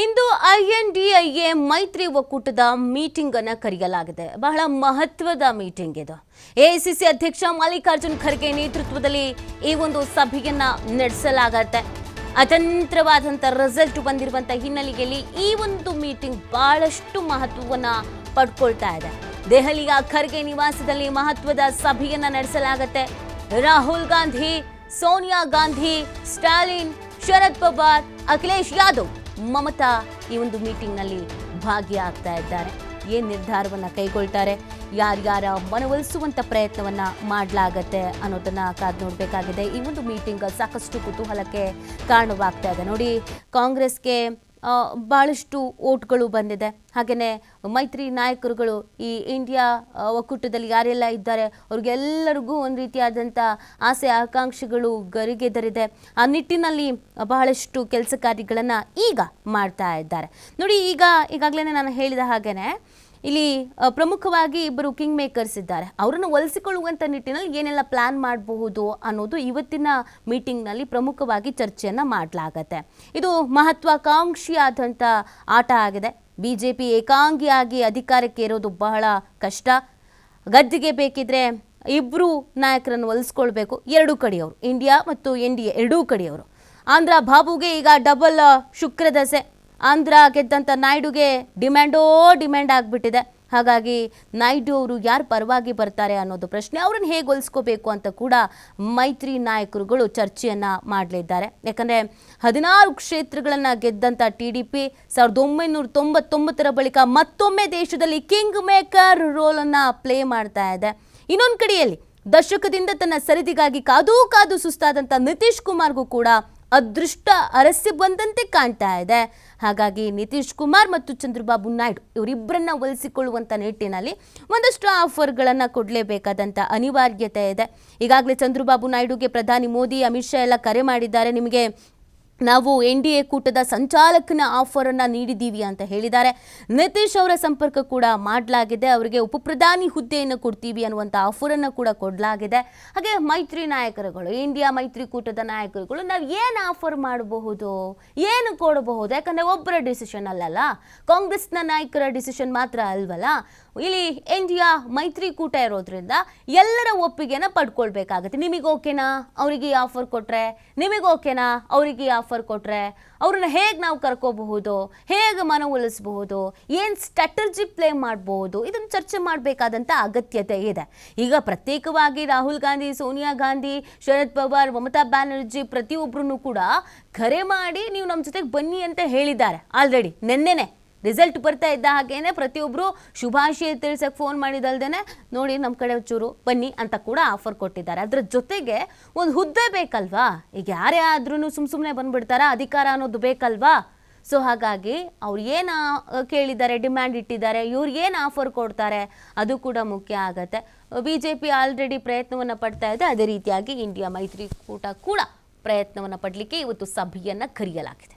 ಇಂದು INDIA ಮೈತ್ರಿ ಒಕ್ಕೂಟದ meeting ಅನ್ನು ಕರೆಯಲಾಗಿದೆ. ಬಹಳ ಮಹತ್ವದ ಮೀಟಿಂಗ್ ಇದು. ಎಐಸಿಸಿ ಅಧ್ಯಕ್ಷ ಮಲ್ಲಿಕಾರ್ಜುನ್ ಖರ್ಗೆ ನೇತೃತ್ವದಲ್ಲಿ ಈ ಒಂದು ಸಭೆಯನ್ನ ನಡೆಸಲಾಗತ್ತೆ. ಅತಂತ್ರವಾದಂಥ ರಿಸಲ್ಟ್ ಬಂದಿರುವಂಥ ಹಿನ್ನೆಲೆಯಲ್ಲಿ ಈ ಒಂದು ಮೀಟಿಂಗ್ ಬಹಳಷ್ಟು ಮಹತ್ವವನ್ನ ಪಡ್ಕೊಳ್ತಾ ಇದೆ. ದೆಹಲಿಯ ಖರ್ಗೆ ನಿವಾಸದಲ್ಲಿ ಮಹತ್ವದ ಸಭೆಯನ್ನ ನಡೆಸಲಾಗತ್ತೆ. ರಾಹುಲ್ ಗಾಂಧಿ, ಸೋನಿಯಾ ಗಾಂಧಿ, ಸ್ಟಾಲಿನ್, ಶರದ್ ಪವಾರ್, ಅಖಿಲೇಶ್ ಯಾದವ್. ಮಮತಾ ಈ ಒಂದು ಮೀಟಿಂಗ್ನಲ್ಲಿ ಭಾಗಿಯಾಗ್ತಾ ಇದ್ದಾರೆ. ಏನು ನಿರ್ಧಾರವನ್ನು ಕೈಗೊಳ್ತಾರೆ, ಯಾರ್ಯಾರ ಮನವೊಲಿಸುವಂಥ ಪ್ರಯತ್ನವನ್ನು ಮಾಡಲಾಗತ್ತೆ ಅನ್ನೋದನ್ನು ಕಾದು ನೋಡಬೇಕಾಗಿದೆ. ಈ ಒಂದು ಮೀಟಿಂಗ್ ಸಾಕಷ್ಟು ಕುತೂಹಲಕ್ಕೆ ಕಾರಣವಾಗ್ತಾ ಇದೆ. ನೋಡಿ, ಕಾಂಗ್ರೆಸ್ಗೆ ಆ, ಬಹಳಷ್ಟು ಓಟ್ಗಳು ಬಂದಿದೆ. ಹಾಗೆಯೇ ಮೈತ್ರಿ ನಾಯಕರುಗಳು ಈ ಇಂಡಿಯಾ ಒಕ್ಕೂಟದಲ್ಲಿ ಯಾರೆಲ್ಲ ಇದ್ದಾರೆ ಅವ್ರಿಗೆಲ್ಲರಿಗೂ ಒಂದು ರೀತಿಯಾದಂಥ ಆಸೆ ಆಕಾಂಕ್ಷೆಗಳು ಗರಿಗೆದರಿದೆ. ಆ ನಿಟ್ಟಿನಲ್ಲಿ ಬಹಳಷ್ಟು ಕೆಲಸ ಕಾರ್ಯಗಳನ್ನು ಈಗ ಮಾಡ್ತಾ ಇದ್ದಾರೆ. ನೋಡಿ ಈಗ ಈಗಾಗಲೇ ನಾನು ಹೇಳಿದ ಹಾಗೇನೆ ಇಲ್ಲಿ ಪ್ರಮುಖವಾಗಿ ಇಬ್ಬರು ಕಿಂಗ್ ಮೇಕರ್ಸ್ ಇದ್ದಾರೆ. ಅವರನ್ನು ಒಲಿಸಿಕೊಳ್ಳುವಂಥ ನಿಟ್ಟಿನಲ್ಲಿ ಏನೆಲ್ಲ ಪ್ಲಾನ್ ಮಾಡಬಹುದು ಅನ್ನೋದು ಇವತ್ತಿನ ಮೀಟಿಂಗ್ನಲ್ಲಿ ಪ್ರಮುಖವಾಗಿ ಚರ್ಚೆಯನ್ನು ಮಾಡಲಾಗತ್ತೆ. ಇದು ಮಹತ್ವಾಕಾಂಕ್ಷಿಯಾದಂಥ ಆಟ ಆಗಿದೆ. ಬಿ ಜೆ ಪಿ ಏಕಾಂಗಿಯಾಗಿ ಅಧಿಕಾರಕ್ಕೆ ಇರೋದು ಬಹಳ ಕಷ್ಟ. ಗದ್ದಿಗೆ ಬೇಕಿದ್ರೆ ಇಬ್ಬರು ನಾಯಕರನ್ನು ಒಲಿಸ್ಕೊಳ್ಬೇಕು. ಎರಡೂ ಕಡೆಯವರು, ಇಂಡಿಯಾ ಮತ್ತು ಎನ್ ಡಿ ಎ, ಎರಡೂ ಕಡೆಯವರು. ಆಂಧ್ರ ಬಾಬುಗೆ ಈಗ ಡಬಲ್ ಶುಕ್ರದಸೆ. ಆಂಧ್ರ ಗೆದ್ದಂಥ ನಾಯ್ಡುಗೆ ಡಿಮ್ಯಾಂಡೋ ಡಿಮ್ಯಾಂಡ್ ಆಗಿಬಿಟ್ಟಿದೆ. ಹಾಗಾಗಿ ನಾಯ್ಡು ಅವರು ಯಾರು ಪರವಾಗಿ ಬರ್ತಾರೆ ಅನ್ನೋದು ಪ್ರಶ್ನೆ. ಅವ್ರನ್ನ ಹೇಗೆ ಹೊಲಿಸ್ಕೋಬೇಕು ಅಂತ ಕೂಡ ಮೈತ್ರಿ ನಾಯಕರುಗಳು ಚರ್ಚೆಯನ್ನು ಮಾಡಲಿದ್ದಾರೆ. ಯಾಕಂದರೆ ಹದಿನಾರು ಕ್ಷೇತ್ರಗಳನ್ನು ಗೆದ್ದಂಥ ಟಿ ಡಿ ಪಿ ಸಾವಿರದ ಒಂಬೈನೂರ ತೊಂಬತ್ತೊಂಬತ್ತರ ಬಳಿಕ ಮತ್ತೊಮ್ಮೆ ದೇಶದಲ್ಲಿ ಕಿಂಗ್ ಮೇಕರ್ ರೋಲನ್ನು ಪ್ಲೇ ಮಾಡ್ತಾ ಇದೆ. ಇನ್ನೊಂದು ಕಡೆಯಲ್ಲಿ ದಶಕದಿಂದ ತನ್ನ ಸರಿದಿಗಾಗಿ ಕಾದೂ ಕಾದು ಸುಸ್ತಾದಂಥ ನಿತೀಶ್ ಕುಮಾರ್ಗೂ ಕೂಡ ಅದೃಷ್ಟ ಅರಸ್ಯ ಬಂದಂತೆ ಕಾಣ್ತಾ ಇದೆ. ಹಾಗಾಗಿ ನಿತೀಶ್ ಕುಮಾರ್ ಮತ್ತು ಚಂದ್ರಬಾಬು ನಾಯ್ಡು ಇವರಿಬ್ಬರನ್ನ ಒಲಿಸಿಕೊಳ್ಳುವಂಥ ನಿಟ್ಟಿನಲ್ಲಿ ಒಂದಷ್ಟು ಆಫರ್ಗಳನ್ನು ಕೊಡಲೇಬೇಕಾದಂಥ ಅನಿವಾರ್ಯತೆ ಇದೆ. ಈಗಾಗಲೇ ಚಂದ್ರಬಾಬು ನಾಯ್ಡುಗೆ ಪ್ರಧಾನಿ ಮೋದಿ, ಅಮಿತ್ ಶಾ ಎಲ್ಲ ಕರೆ ಮಾಡಿದ್ದಾರೆ. ನಿಮಗೆ ನಾವು ಎನ್ ಡಿ ಎ ಕೂಟದ ಸಂಚಾಲಕನ ಆಫರನ್ನು ನೀಡಿದ್ದೀವಿ ಅಂತ ಹೇಳಿದ್ದಾರೆ. ನಿತೀಶ್ ಅವರ ಸಂಪರ್ಕ ಕೂಡ ಮಾಡಲಾಗಿದೆ. ಅವರಿಗೆ ಉಪಪ್ರಧಾನಿ ಹುದ್ದೆಯನ್ನು ಕೊಡ್ತೀವಿ ಅನ್ನುವಂಥ ಆಫರನ್ನು ಕೂಡ ಕೊಡಲಾಗಿದೆ. ಹಾಗೆ ಮೈತ್ರಿ ನಾಯಕರುಗಳು ಇಂಡಿಯಾ ಮೈತ್ರಿಕೂಟದ ನಾಯಕರುಗಳು ನಾವು ಏನು ಆಫರ್ ಮಾಡಬಹುದು? ಏನು ಕೊಡಬಹುದು? ಯಾಕಂದರೆ ಒಬ್ಬರ ಡಿಸಿಷನ್ ಅಲ್ಲಲ್ಲ. ಕಾಂಗ್ರೆಸ್ನ ನಾಯಕರ ಡಿಸಿಷನ್ ಮಾತ್ರ ಅಲ್ವಲ್ಲ. ಇಲ್ಲಿ ಇಂಡಿಯಾ ಮೈತ್ರಿಕೂಟ ಇರೋದ್ರಿಂದ ಎಲ್ಲರ ಒಪ್ಪಿಗೆನ ಪಡ್ಕೊಳ್ಬೇಕಾಗತ್ತೆ. ನಿಮಗೆ ಓಕೆನಾ? ಅವರಿಗೆ ಆಫರ್ ಕೊಟ್ರೆ? ನಿಮಗೆ ಓಕೆನಾ? ಅವರಿಗೆ ಈ ಆಫರ್ ಕೊಟ್ಟರೆ ಅವ್ರನ್ನ ಹೇಗೆ ನಾವು ಕರ್ಕೋಬಹುದು, ಹೇಗೆ ಮನವೊಲಿಸಬಹುದು ಏನು ಸ್ಟ್ರಾಟಜಿ ಪ್ಲೇ ಮಾಡಬಹುದು, ಇದನ್ನು ಚರ್ಚೆ ಮಾಡಬೇಕಾದಂಥ ಅಗತ್ಯತೆ ಇದೆ. ಈಗ ಪ್ರತ್ಯೇಕವಾಗಿ ರಾಹುಲ್ ಗಾಂಧಿ, ಸೋನಿಯಾ ಗಾಂಧಿ, ಶರದ್ ಪವಾರ್, ಮಮತಾ ಬ್ಯಾನರ್ಜಿ ಪ್ರತಿಯೊಬ್ಬರೂ ಕೂಡ ಕರೆ ಮಾಡಿ ನೀವು ನಮ್ಮ ಜೊತೆಗೆ ಬನ್ನಿ ಅಂತ ಹೇಳಿದ್ದಾರೆ. ಆಲ್ರೆಡಿ, ನೆನ್ನೆನೆ. ರಿಸಲ್ಟ್ ಬರ್ತಾ ಇದ್ದ ಹಾಗೇನೆ ಪ್ರತಿಯೊಬ್ಬರು ಶುಭಾಶಯ ತಿಳಿಸಕ್ಕೆ ಫೋನ್ ಮಾಡಿದಲ್ದೇನೆ ನೋಡಿ ನಮ್ಮ ಕಡೆ ಚೂರು ಬನ್ನಿ ಅಂತ ಕೂಡ ಆಫರ್ ಕೊಟ್ಟಿದ್ದಾರೆ. ಅದರ ಜೊತೆಗೆ ಒಂದು ಹುದ್ದೆ ಬೇಕಲ್ವಾ? ಈಗ ಯಾರೇ ಆದ್ರೂ ಸುಮ್ ಸುಮ್ಮನೆ ಬಂದ್ಬಿಡ್ತಾರಾ? ಅಧಿಕಾರ ಅನ್ನೋದು ಬೇಕಲ್ವಾ? ಸೊ ಹಾಗಾಗಿ ಅವ್ರು ಏನು ಕೇಳಿದ್ದಾರೆ ಡಿಮ್ಯಾಂಡ್ ಇಟ್ಟಿದ್ದಾರೆ, ಇವ್ರು ಏನು ಆಫರ್ ಕೊಡ್ತಾರೆ ಅದು ಕೂಡ ಮುಖ್ಯ ಆಗತ್ತೆ. ಬಿ ಜೆ ಪಿ ಆಲ್ರೆಡಿ ಪ್ರಯತ್ನವನ್ನು ಪಡ್ತಾ ಇದೆ. ಅದೇ ರೀತಿಯಾಗಿ ಇಂಡಿಯಾ ಮೈತ್ರಿಕೂಟ ಕೂಡ ಪ್ರಯತ್ನವನ್ನು ಪಡಲಿಕ್ಕೆ ಇವತ್ತು ಸಭೆಯನ್ನು ಕರೆಯಲಾಗಿದೆ.